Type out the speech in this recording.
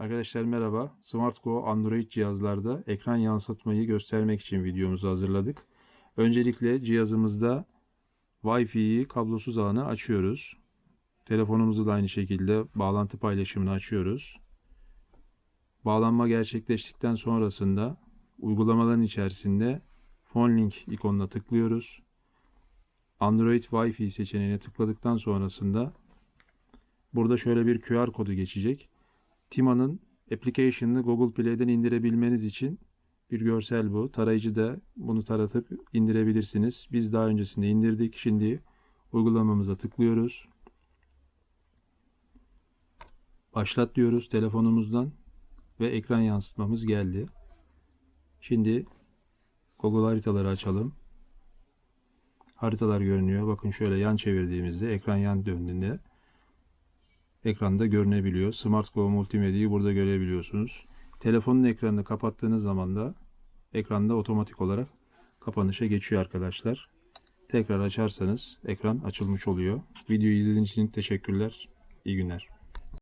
Arkadaşlar merhaba. SmartGo Android cihazlarda ekran yansıtmayı göstermek için videomuzu hazırladık. Öncelikle cihazımızda Wi-Fi'yi kablosuz ağını açıyoruz. Telefonumuzu da aynı şekilde bağlantı paylaşımını açıyoruz. Bağlanma gerçekleştikten sonrasında uygulamaların içerisinde Phone Link ikonuna tıklıyoruz. Android Wi-Fi seçeneğine tıkladıktan sonrasında burada şöyle bir QR kodu geçecek. Tima'nın application'ını Google Play'den indirebilmeniz için bir görsel bu. Tarayıcıda bunu taratıp indirebilirsiniz. Biz daha öncesinde indirdik. Şimdi uygulamamıza tıklıyoruz. Başlat diyoruz telefonumuzdan ve ekran yansıtmamız geldi. Şimdi Google haritaları açalım. Haritalar görünüyor. Bakın şöyle yan çevirdiğimizde ekran yan döndüğünde ekranda görünebiliyor. SmartGo multimedyayı burada görebiliyorsunuz. Telefonun ekranını kapattığınız zaman da ekranda otomatik olarak kapanışa geçiyor arkadaşlar. Tekrar açarsanız ekran açılmış oluyor. Videoyu izlediğiniz için teşekkürler. İyi günler.